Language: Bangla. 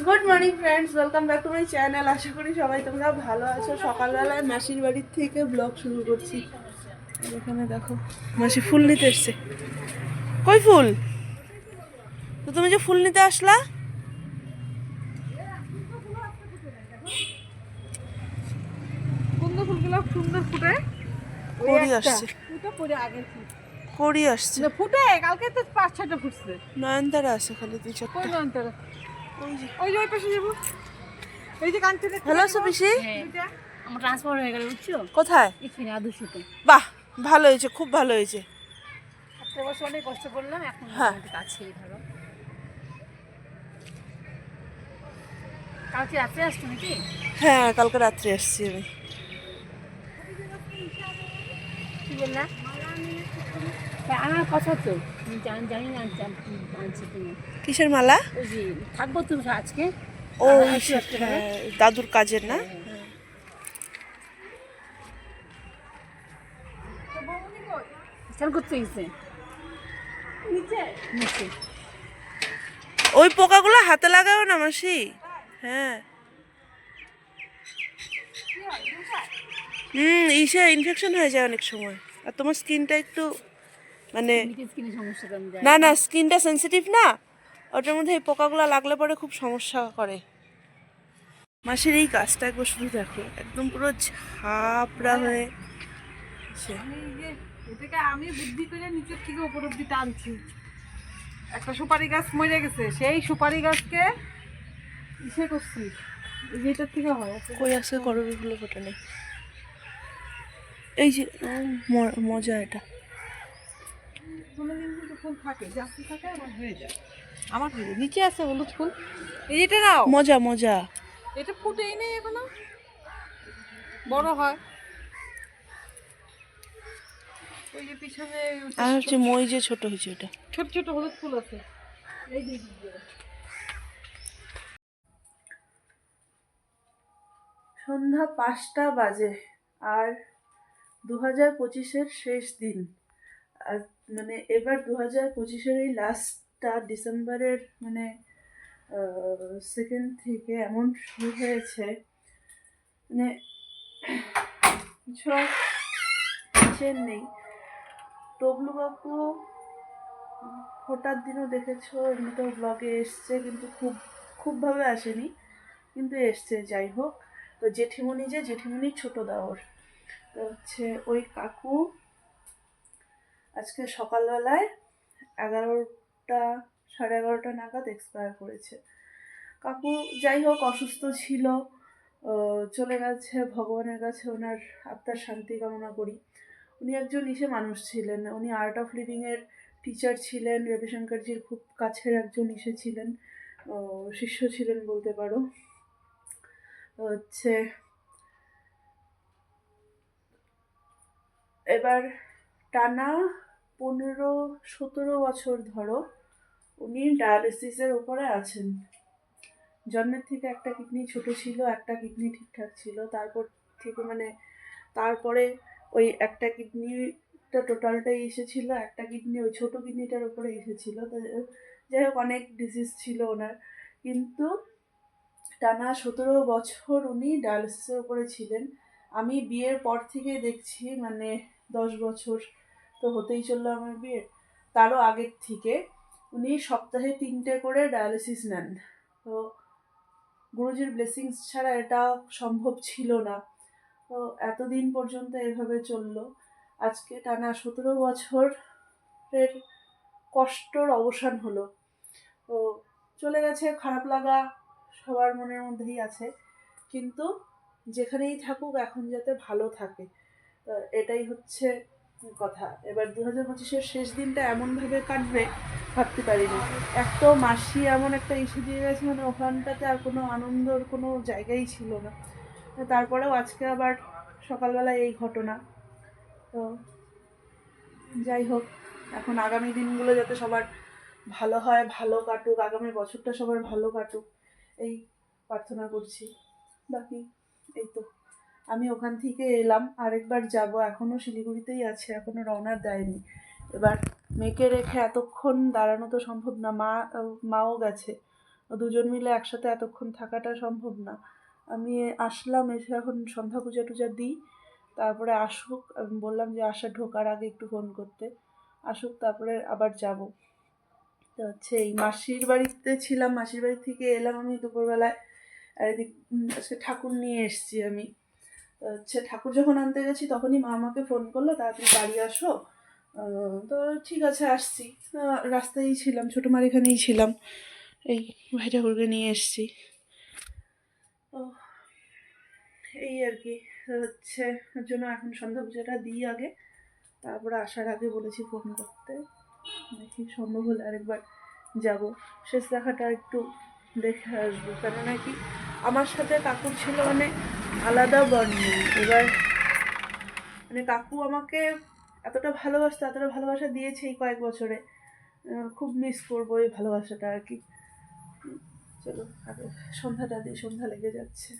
Good morning friends welcome back to my channel আশা করি সবাই তোমরা ভালো আছো। সকালবেলায় মাসির বাড়ির থেকে ব্লগ শুরু করছি। এখানে দেখো মাসি ফুল নিতে এসছে। কই ফুল? তো তুমি যে ফুল নিতে আসলা? ফুলগুলো সুন্দর ফুটে। কড়ি আসছে। ফুটে ফুল। কড়ি আসছে। না, ফুটে কালকে তো পাঁচ ছটা ফুটছে। নয়নতারা আছে খালি দুই চারটা। নন্তর ওই যে ওই পাশে যাব। এই যে কান্তি ভালো আছো পিসি আমার ট্রান্সফার হয়ে গেল বুঝছ? কোথায়? এখানে আদর্শতে বাহ ভালো হয়েছে খুব ভালো হয়েছে। একটা বছর অনেক কষ্ট করলাম এখন হ্যাঁ। কাছেই ধরো। কালকে রাত্রে আসছো নাকি? হ্যাঁ কালকে রাত্রে আসছি আমি। কি বললা? হ্যাঁ, আমার কথা তো। জানি না কিসের মালা? থাকব তো আজকে ও। হ্যাঁ, দাদুর কাজের না? করতে ওই পোকাগুলো হাতে লাগাও না মাসি। হ্যাঁ। হুম ইসে ইনফেকশন হয়ে যায় অনেক সময়। আর তোমার স্কিনটা একটু মানে না না স্কিনটা সেনসিটিভ না? ওটার মধ্যে এই পোকাগুলো লাগলে পরে খুব সমস্যা করে। মাসের এই কাজটা একবার শুধু দেখো একদম পুরো ঝাপড়া হয়ে। আমি এটাকে আমি বুদ্ধি করে নিচের থেকে উপর অব্দি টানছি। একটা সুপারি গাছ মরে গেছে সেই সুপারি গাছকে ইসে করছি। এই যে এটার থেকে হয় কই আছে করবিগুলো ফোটে নেই এই যে মজা এটা। কোনো দিন কিন্তু ফুল থাকে জাস্তি থাকে আমার হয়ে যায়। আমার হয়ে নিচে আছে হলুদ ফুল। এই যেটা নাও। মজা মজা। এটা ফুটেই নেই এখনও বড় হয়। ওই যে পিছনে আর হচ্ছে মই যে ছোট হয়েছে এটা ছোট ছোট হলুদ ফুল আছে। এই যে সন্ধ্যা পাঁচটা বাজে আর দু হাজার পঁচিশের শেষ দিন। মানে এবার দু হাজার পঁচিশের এই লাস্টটা ডিসেম্বরের মানে সেকেন্ড থেকে এমন শুরু হয়েছে। মানে কিছু নেই। টবলু বাপু ফোটার দিনও দেখেছ, এমনিতেও ব্লগে এসছে, কিন্তু খুব, খুবভাবে আসেনি, কিন্তু এসছে, যাই হোক। তো জেঠিমণি যে, জেঠিমণির ছোট দাওর। তো হচ্ছে ওই কাকু আজকে সকালবেলায় এগারোটা, সাড়ে এগারোটা নাগাদ এক্সপায়ার করেছে। কাকু যাই হোক, অসুস্থ ছিল চলে গেছে, ভগবানের কাছে ওনার আত্মার শান্তি কামনা করি। উনি একজন ইসে মানুষ ছিলেন, উনি আর্ট অফ লিভিংয়ের টিচার ছিলেন, রবিশঙ্করজির খুব কাছের একজন ইসে ছিলেন শিষ্য ছিলেন বলতে পারো। হচ্ছে, এবার টানা পনেরো, সতেরো বছর ধরো উনি ডায়ালিসিসের উপরে আছেন। জন্মের থেকে একটা কিডনি ছোট ছিল, একটা কিডনি ঠিকঠাক ছিল। তারপর থেকে মানে তারপরে ওই একটা কিডনিটা টোটালটাই এসেছিল, একটা কিডনি ওই ছোট কিডনিটার উপরে এসেছিল। তো যাই হোক, অনেক ডিজিজ ছিল ওনার। কিন্তু টানা সতেরো বছর উনি ডায়ালিসিসের উপরে ছিলেন। আমি বিয়ের পর থেকে দেখছি মানে দশ বছর তো হতেই চলল আমার বিয়ে। তারও আগের থেকে উনি সপ্তাহে তিনটে করে ডায়ালিসিস নেন। তো গুরুজির ব্লেসিংস ছাড়া এটা সম্ভব ছিল না। তো এতদিন পর্যন্ত এভাবে চলল। আজকে টানা সতেরো বছরের কষ্টর অবসান হলো। তো চলে গেছে, খারাপ লাগা সবার মনের মধ্যেই আছে। কিন্তু যেখানেই থাকুক, এখন যাতে ভালো থাকে। এটাই হচ্ছে কথা। এবার দু হাজার পঁচিশের শেষ দিনটা এমনভাবে কাটবে, ভাবতে পারিনি। এক তো মাসি এমন একটা ইস্যু দিয়ে গেছে মানে ওখানটাতে আর কোনো আনন্দর কোনো জায়গাই ছিল না। তারপরেও আজকে আবার সকালবেলায় এই ঘটনা। তো যাই হোক, এখন আগামী দিনগুলো যাতে সবার ভালো হয়, ভালো কাটুক, আগামী বছরটা সবার ভালো কাটুক, এই প্রার্থনা করছি। বাকি, এই তো। আমি ওখান থেকে এলাম, আরেকবার যাব। এখনও শিলিগুড়িতেই আছে এখনও রওনা দেয়নি। এবার মেয়েকে রেখে এতক্ষণ দাঁড়ানো তো সম্ভব না, মা, মাও গেছে। দুজন মিলে একসাথে এতক্ষণ থাকাটা সম্ভব না। আমি আসলাম, এসে এখন সন্ধ্যা পূজা টুজা দিই। তারপরে আসুক, আমি বললাম যে আসা, ঢোকার আগে একটু ফোন করতে। আসুক, তারপরে আবার যাব। তো হচ্ছে এই মাসির বাড়িতে ছিলাম, মাসির বাড়ি থেকে এলাম আমি দুপুরবেলায়। আর এদিক আজকে ঠাকুর নিয়ে এসেছি আমি। হচ্ছে ঠাকুর যখন আনতে গেছি, তখনই মা আমাকে ফোন করল, তাড়াতাড়ি বাড়ি আসো। তো ঠিক আছে, আসছি। রাস্তায়ই ছিলাম, ছোটো মার এখানেই ছিলাম। এই ভাই ঠাকুরকে নিয়ে এসেছি। ও এই আর কি, হচ্ছে জন্য এখন সন্ধ্যা পুজোটা দিই আগে। তারপরে আসার আগে বলেছি ফোন করতে। দেখি সম্ভব হলে আরেকবার যাব। শেষ দেখাটা একটু দেখে আসব। কেননা কি আমার সাথে কাকুর ছিল মানে আলাদা বর্ণিং। এবার মানে কাকু আমাকে এতটা ভালোবাসতো, এতটা ভালোবাসা দিয়েছে এই কয়েক বছরে। খুব মিস করব এই ভালোবাসাটা আর কি। চলো সন্ধ্যাটা দিয়ে, সন্ধ্যা লেগে যাচ্ছে।